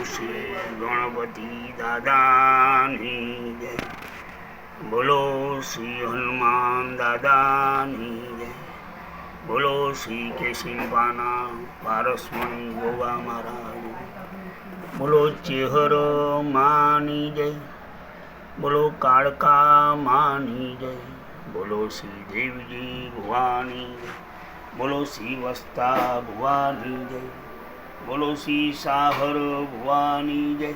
શ્રી ગણપતિ દાદાની જય. બોલો શ્રી હનુમાન દાદાની જય. બોલો શ્રી કેશિંપાના પારસમણી ગોવા મહારાજ. બોલો ચેહર માની જય. બોલો કાળકા માની જય. બોલો શ્રી દેવજી ભુવાની બોલો શ્રી વસ્તા ભુવાની જય. બોલો શ્રી સાહર ભુવાની જય,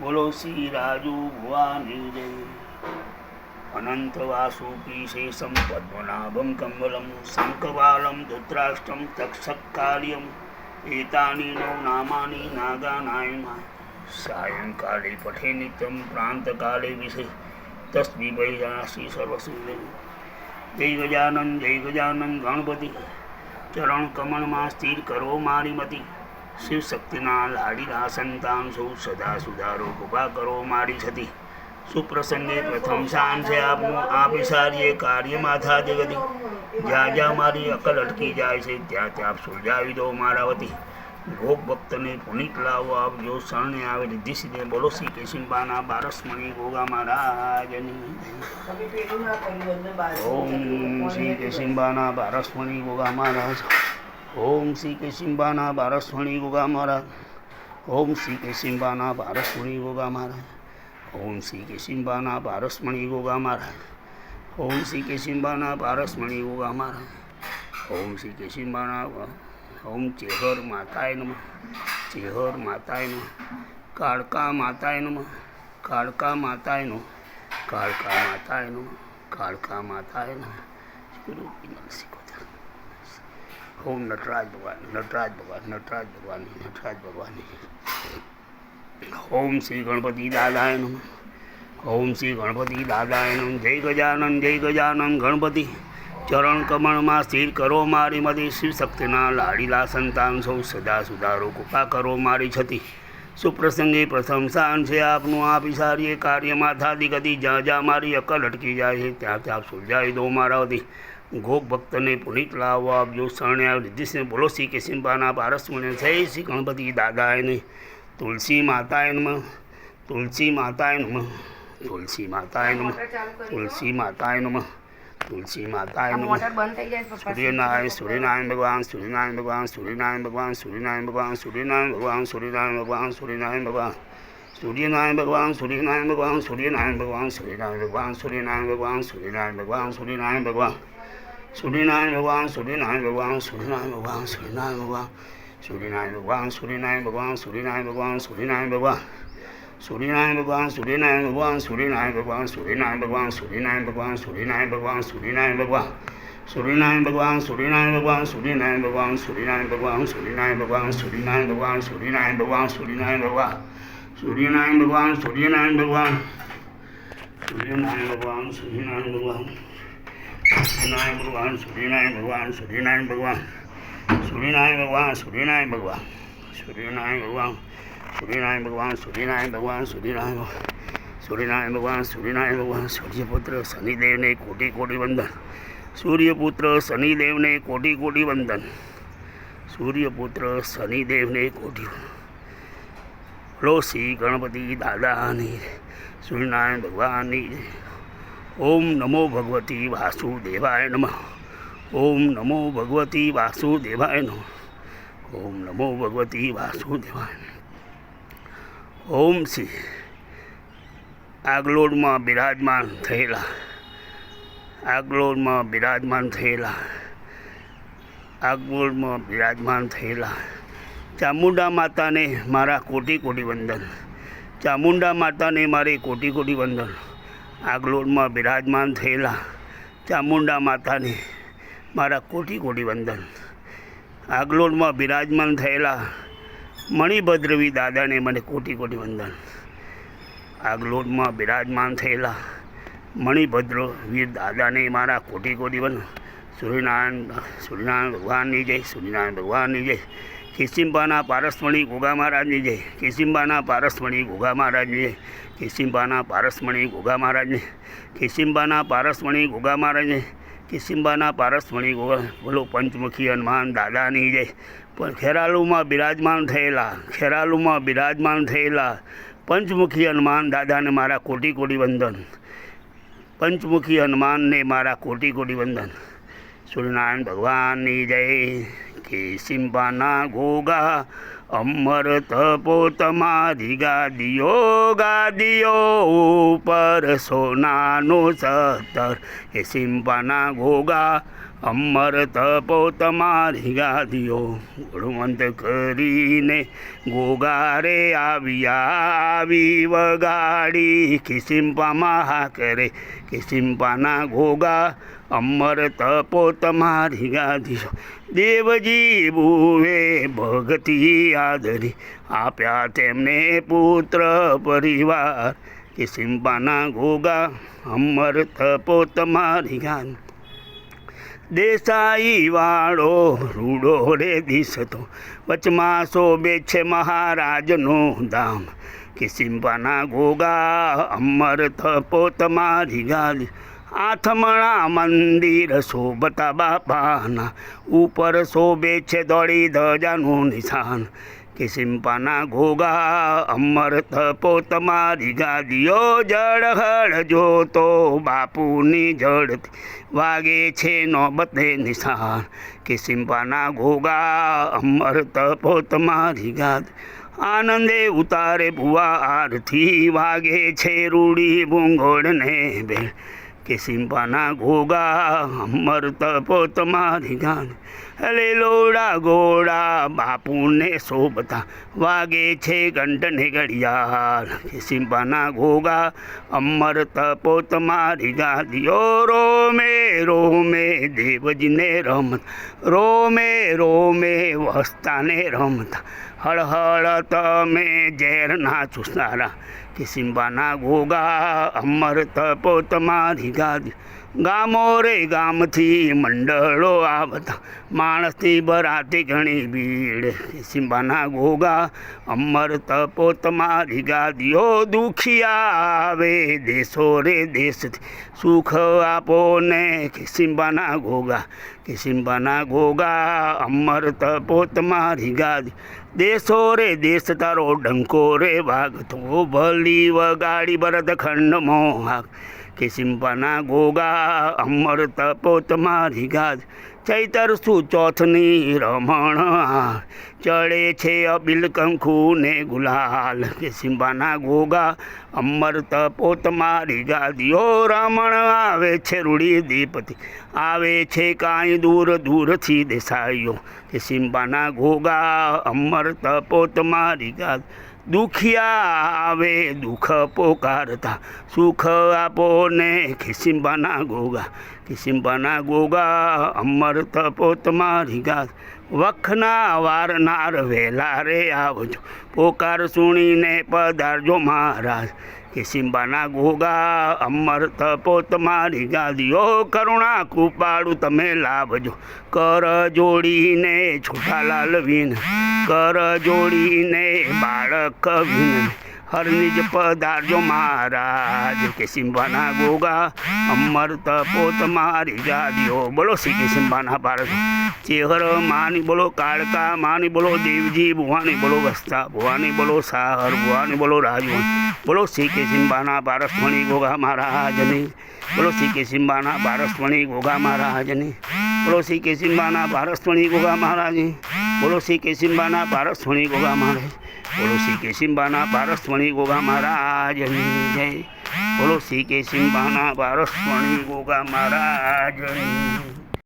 બોલો શ્રી રાજુ ભુવાની જય. અનંત વાસુકી શેષમ પદ્મનાભમ કમલમ શંકવાલમ ધૃતરાષ્ટ્રમ તક્ષકાર્યમ એતાની નવ નામાની નાગાનાયમાં. સાયંકાલે પઠે નિત્યમ પ્રાંતકાલે વિશે તસ્મી વૈરાશી સર્વસુંદર. જય ગજાનન જય ગજાનન ગણપતિ, ચરણ કમળમાં સ્થિર કરો મારી મતી. શિવ શક્તિના લાડીલા સંતાન સૌ સદા સુધારો કૃપા કરો મારી છતી. સુપ્રસંગે પ્રથમ શાન છે આપનું આ વિસારીએ કાર્યમાં થા જગતી. જ્યાં જ્યાં મારી અકલ અટકી જાય છે ત્યાં ત્યાં આપ સુલઝાવી દો મારા વતી. ભોગ ભક્તને પુનિત લાવો આપ જો શરણે આવે રિદ્ધિ સિદ્ધે બોલો શ્રી કેશિંબાના બારસમણી ગોગા મહારાજની. ઓમ શ્રી કેશિંબાના બારસમણી ગોગા મહારાજ. ઓમ શ્રી કેશિંબાના બારસમણી ગોગા મહારાજ. ઓમ શ્રી કેશિંબાના બારસમણી ગોગા મહારાજ. ઓમ શ્રી કેશિંબાના પારસમણી ગોગા મહારાજ. ઓમ શ્રી કેશિંબાના પારસમણી ગોગા મહારાજ. ઓમ શ્રી કેશિંબાના ઓમ ચેહર માતાય નમ. ચેહર માતાય નમ. કાળકા માતાય નમ. કાળકા માતાય નમ. કાળકા માતાય નમ. કાળકા માતાય નમ. ઓમ નટરાજ ભગવાન નટરાજ ભગવાન નટરાજ ભગવાન નટરાજ ભગવાન. ઓમ શ્રી ગણપતિ દાદાય નમ ઓમ શ્રી ગણપતિ દાદાય નમ જય ગજાનન જય ગજાનન ગણપતિ. ચરણ કમળમાં સ્થિર કરો મારી મતી શિવ શક્તિના લાડીલા સંતાન સૌ સદા સુધારો કૃપા કરો મારી છતી. સુપ્રસંગે પ્રથમ સ્થાન છે આપનું, આપી સારી કાર્યમાં થાતી ગતિ, જ્યાં જ્યાં મારી અકલ અટકી જાય છે, ત્યાં ત્યાં સુલઝાવી દો મારા વતી. ગોપ ભક્તને પુનિત લાવવા આવ રિદ્ધિશને બોલો શ્રી કેશિંબાના પારસમણે જય શ્રી ગણપતિ દાદા એને તુલસી માતા એનમાં તુલસી માતા એનમાં તુલસી માતા એનમાં તુલસી માતા એનમાં તુલસી માતા એનમાં સૂર્યનારાયણ સૂર્યનારાયણ ભગવાન સૂર્યનારાયણ ભગવાન સૂર્યનારાયણ ભગવાન સૂર્યનારાયણ ભગવાન સૂર્યનારાયણ ભગવાન સૂર્યનારાયણ ભગવાન સૂર્યનારાયણ ભગવાન સૂર્યનારાયણ ભગવાન સૂર્યનારાયણ ભગવાન સૂર્યનારાયણ ભગવાન સૂર્યનારાયણ ભગવાન સૂર્યનારાયણ ભગવાન સૂર્યનારાયણ ભગવાન સૂર્યનારાયણ ભગવાન સૂર્યનારાયણ ભગવાન Suriname Bhagwan, Suriname Bhagwan, Suriname Bhagwan, Suriname Bhagwan, Suriname Bhagwan, Suriname Bhagwan, Suriname Bhagwan, Suriname Bhagwan. Suriname Bhagwan, Suriname Bhagwan, Suriname Bhagwan, Suriname Bhagwan, Suriname Bhagwan, Suriname Bhagwan, Suriname Bhagwan. Suriname Bhagwan, Suriname Bhagwan, Suriname Bhagwan, Suriname Bhagwan, Suriname Bhagwan, Suriname Bhagwan, Suriname Bhagwan, Suriname Bhagwan. Suriname Bhagwan, Suriname Bhagwan. Suriname Bhagwan, Suriname Bhagwan. Suryanarayan ભગવાન સૂર્યનારાયણ ભગવાન સૂર્યનારાયણ ભગવાન સૂર્યનારાયણ ભગવાન સૂર્યનારાયણ ભગવાન સૂર્યનારાયણ ભગવાન સૂર્યનારાયણ ભગવાન સૂર્યનારાયણ ભગવાન સૂર્યનારાયણ ભગવાન સૂર્યનારાયણ ભગવાન સૂર્યનારાયણ ભગવાન સૂર્યપુત્ર શનિદેવને કોટી કોટી વંદન સૂર્યપુત્ર શનિદેવને કોટી કોટી વંદન સૂર્યપુત્ર શનિદેવને કોટી લો શ્રી ગણપતિ દાદાની સૂર્યનારાયણ ભગવાનની. ઓમ નમો ભગવતી વાસુદેવાય નમઃ. ઓમ નમો ભગવતી વાસુદેવાય નમઃ. ઓમ નમો ભગવતી વાસુદેવાય. ઓમ શ્રી આગલોડમાં બિરાજમાન થયેલા, આગલોડમાં બિરાજમાન થયેલા, આગલોડમાં બિરાજમાન થયેલા ચામુંડા માતાને મારા કોટી કોટી વંદન. ચામુંડા માતાને મારે કોટી કોટી વંદન. આગલોડમાં બિરાજમાન થયેલા ચામુંડા માતાને મારા કોટી કોટી વંદન. આગલોડમાં બિરાજમાન થયેલા મણિભદ્રવી દાદાને મને કોટી કોટી વંદન. આગલોડમાં બિરાજમાન થયેલા મણિભદ્ર વીર દાદાને મારા કોટી કોટી વંદન. સૂર્યનારાયણ સૂર્યનારાયણ ભગવાનની જય, સૂર્યનારાયણ ભગવાનની જય. કિસિમ્બાના પારસમણી ગોગા મહારાજની જય. કિસિમ્બાના પારસમણી ગોગા મહારાજની જય. કિસિમ્બાના પારસમણી ગોગા મહારાજની કિસિમ્બાના પારસમણી ગોગા મહારાજની કિસિમ્બાના પારસમણી ગોગા બોલો પંચમુખી હનુમાન દાદાની જય. પણ ખેરાલુમાં બિરાજમાન થયેલા, ખેરાલુમાં બિરાજમાન થયેલા પંચમુખી હનુમાન દાદાને મારા કોટી કોટી વંદન. પંચમુખી હનુમાનને મારા કોટી કોટી વંદન. સૂર્યનારાયણ ભગવાનની જય. કિસિમ્બાના ઘોગા અમર તપો તમારી ગાદીઓ ગાદીઓ ઉપર સોનાનો સતર એ સિંબાના ઘોગા અમર તપો તમારી ગાદીઓ ગુણવંત કરીને ગોગારે આવ્યા આવી વગાડી. કિસિમ્પામાં હા કરે કિસિમ્પાના ગોગા અમર તપો તમારી ગાધી દેવજી ભૂવે ભગતી આદરી. આપ્યા તેમને પુત્ર પરિવાર. કે સિમ્પાના ગોગા અમર તપો તમારી ગાન દેસાઈ વાળો રૂડો રે દિશતો વચમાં શોભે છે મહારાજનો ધામ કે સિમ્પાના ગોગા અમર તપો તમારી ગાદી આથમણા મંદિર શોભતા બાપાના. ઉપર શોભે છે દોડી ધજાનું નિશાન. કે સિમ્પાના ઘોગા અમર તપો તમારી ગાદીઓ જળહળ જોતો બાપુની જડતી વાગે છે નોબતે નિશાન. કે સિમ્પાના ઘોગા અમર તપો તમારી ગાદ. આનંદે ઉતારે ભુવા આરથી વાગે છે રૂડી ભૂંગોળને બેળ કે સિમ્પાના ઘોગા, અમર તપો તમારી ગાન હલે લોડા ગોડા, બાપુને શોભતા વાગે છે ઘંટને ઘડિયાળ. કે સિમ્પાના ઘોગા, અમર તપો તમારી ગાદીઓ રોમે રોમે દેવજીને રમત, રોમે રોમે વસ્તાને રમતા. હળહળ તમે ઝેરના ચૂસનારા કે સિમ્બાના ઘોગા અમર તપો તમારી ગાદી. ગામો રે ગામથી મંડળો આવતા. માણસની બરાતી ઘણી ભીડ. સિંબાના ગોગા અમર તપો તમારી ગાદીઓ દુખિયા આવે. દેશો રે દેશથી સુખ આપો ને. કે સિમ્બાના ગોગા કે ગોગા અમર તપો તમારી ગાદી. દેશો રે દેશ તારો ડંકો રે વાગતો. ભલી વગાડી બરદ ખંડ મોહાક કે સિંપાના ગોગા, અમર તપો તમારી ગાજ, ચૈતર શું ચોથની રમણ ચડે છે અબિલ કંખુ ને ગુલાલ, કે સિમ્બાના ગોગા, અમર તપો તમારી ગાદીઓ, રમણ આવે છે રૂડી દીપતિ આવે છે કાંઈ દૂર દૂરથી દેસાઈઓ, કે સિમ્બાના ગોગા, અમર તપો તમારી ગાદ દુખિયા આવે, દુઃખ પોકારતા. સુખ આપો ને ખિસિમ્બાના ગોગા ખિસિમ્બાના ગોગા અમર તપો તમારી ગાત વખના વારનાર વહેલા રે આવજો, પોકાર સુણીને પધારજો મહારાજ. કે ગોગા અમર તપો તમારી ગાદીઓ કરુણા કૃપાળું તમે લાવજો. કર જોડીને છોટાલાલ વિન કર જોડીને બાળક વિન હરનિજ પધારજો મહારાજ. કે સિંભાના ગોગા અમર તપોત મારી ગાદીઓ બોલો શ્રી કે સિંભાના ભારત ચેહર માની બોલો કાળકા, માની બોલો દેવજી, ભુવાની બોલો વસ્તા, ભુવાની બોલો સાહર, ભુવાની બોલો રાજવન બોલો શ્રી કે સિમ્બાના પારસમણી ગોગા મહારાજની બોલો શ્રી કે સિમ્બાના પારસમણી ગોગા મહારાજની બોલો શ્રી કે સિમ્બાના પારસમણી ગોગા મહારાજની બોલો શ્રી કે સિમ્બાના પારસમણી ગોગા મહારાજ બોલો શ્રી કે સિમ્બાના પારસમણી ગોગા મહારાજની જય બોલો શ્રી કે સિમ્બાના પારસમણી ગોગા મહારાજની